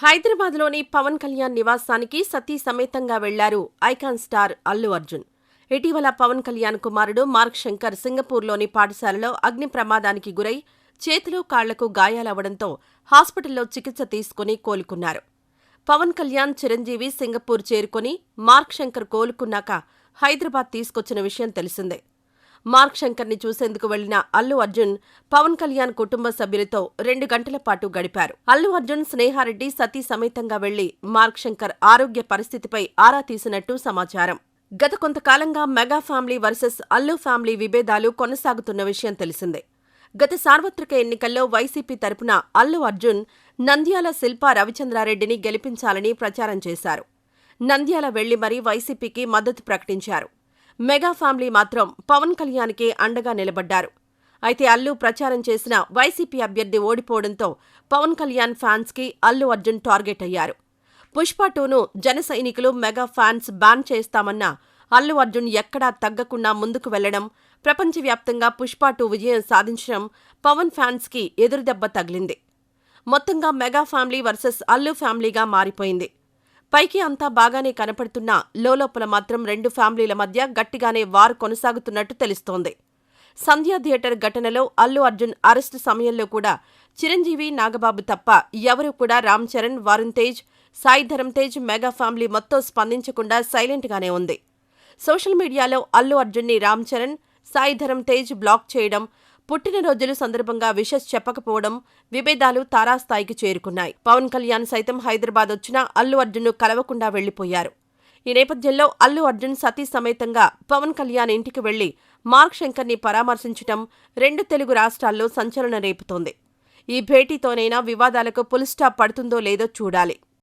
హైదరాబాద్లోని పవన్ కళ్యాణ్ నివాసానికి సతీ సమేతంగా వెళ్ళారు ఐకాన్ స్టార్ అల్లు అర్జున్. ఇటీవల పవన్ కళ్యాణ్ కుమారుడు మార్క్ శంకర్ సింగపూర్లోని పాఠశాలలో అగ్ని ప్రమాదానికి గురై చేతులు కాళ్ళకు గాయాలవడంతో హాస్పిటల్లో చికిత్స తీసుకుని కోలుకున్నారు. పవన్ కళ్యాణ్ చిరంజీవి సింగపూర్ చేరుకుని మార్క్ శంకర్ కోలుకున్నాక హైదరాబాద్ తీసుకొచ్చిన విషయం తెలిసిందే. మార్క్ శంకర్ని చూసేందుకు వెళ్ళిన అల్లు అర్జున్ పవన్ కళ్యాణ్ కుటుంబ సభ్యులతో రెండు గంటల పాటు గడిపారు. అల్లు అర్జున్ స్నేహారెడ్డి సతీ సమేతంగా వెళ్ళి మార్క్ శంకర్ ఆరోగ్య పరిస్థితిపై ఆరా తీసినట్టు సమాచారం. గత కొంతకాలంగా mega family versus Allu family విభేదాలు కొనసాగుతున్న విషయం తెలిసిందే. గత సార్వత్రిక ఎన్నికల్లో వైసీపీ తరపున అల్లు అర్జున్ నంద్యాల శిల్పా రవిచంద్రారెడ్డిని గెలిపించాలని ప్రచారం చేశారు. నంద్యాల వెళ్ళి మరీ వైసీపీకి మద్దతు ప్రకటించారు. మెగా ఫ్యామిలీ మాత్రం పవన్ కళ్యాణ్కే అండగా నిలబడ్డారు. అయితే అల్లు ప్రచారం చేసిన వైసీపీ అభ్యర్థి ఓడిపోవడంతో పవన్ కళ్యాణ్ ఫ్యాన్స్కి అల్లు అర్జున్ టార్గెట్ అయ్యారు. పుష్ప టూను జన సైనికులు మెగా ఫ్యాన్స్ బ్యాన్ చేస్తామన్న అల్లు అర్జున్ ఎక్కడా తగ్గకుండా ముందుకు వెళ్ళడం ప్రపంచవ్యాప్తంగా పుష్ప టూ విజయం సాధించడం పవన్ ఫ్యాన్స్కి ఎదురుదెబ్బ తగిలింది. మొత్తంగా మెగా ఫ్యామిలీ వర్సెస్ అల్లు ఫ్యామిలీగా మారిపోయింది. పైకి అంతా బాగానే కనపడుతున్నా లోలోపల మాత్రం రెండు ఫ్యామిలీల మధ్య గట్టిగానే వార్ కొనసాగుతున్నట్టు తెలుస్తోంది. సంధ్యా థియేటర్ ఘటనలో అల్లు అర్జున్ అరెస్టు సమయంలో కూడా చిరంజీవి నాగబాబు తప్ప ఎవరూ కూడా రామ్ చరణ్ వరుణ్ తేజ్ సాయి ధరమ్ తేజ్ మెగా ఫ్యామిలీ మొత్తం స్పందించకుండా సైలెంట్గానే ఉంది. సోషల్ మీడియాలో అల్లు అర్జున్ని రామ్ చరణ్ సాయి ధరమ్ తేజ్ బ్లాక్ చేయడం పుట్టినరోజుల సందర్భంగా విషస్ చెప్పకపోవడం విభేదాలు తారాస్థాయికి చేరుకున్నాయి. పవన్ కళ్యాణ్ సైతం హైదరాబాద్ వచ్చినా అల్లు అర్జున్ను కలవకుండా వెళ్ళిపోయారు ఈ నేపథ్యంలో అల్లు అర్జున్ సతీ సమేతంగా పవన్ కళ్యాణ్ ఇంటికి వెళ్ళి మార్క్ శంకర్ని పరామర్శించడం రెండు తెలుగు రాష్ట్రాల్లో సంచలనం రేపుతోంది. ఈ భేటీతోనైనా వివాదాలకు పులిస్టాప్ పడుతుందో లేదో చూడాలి.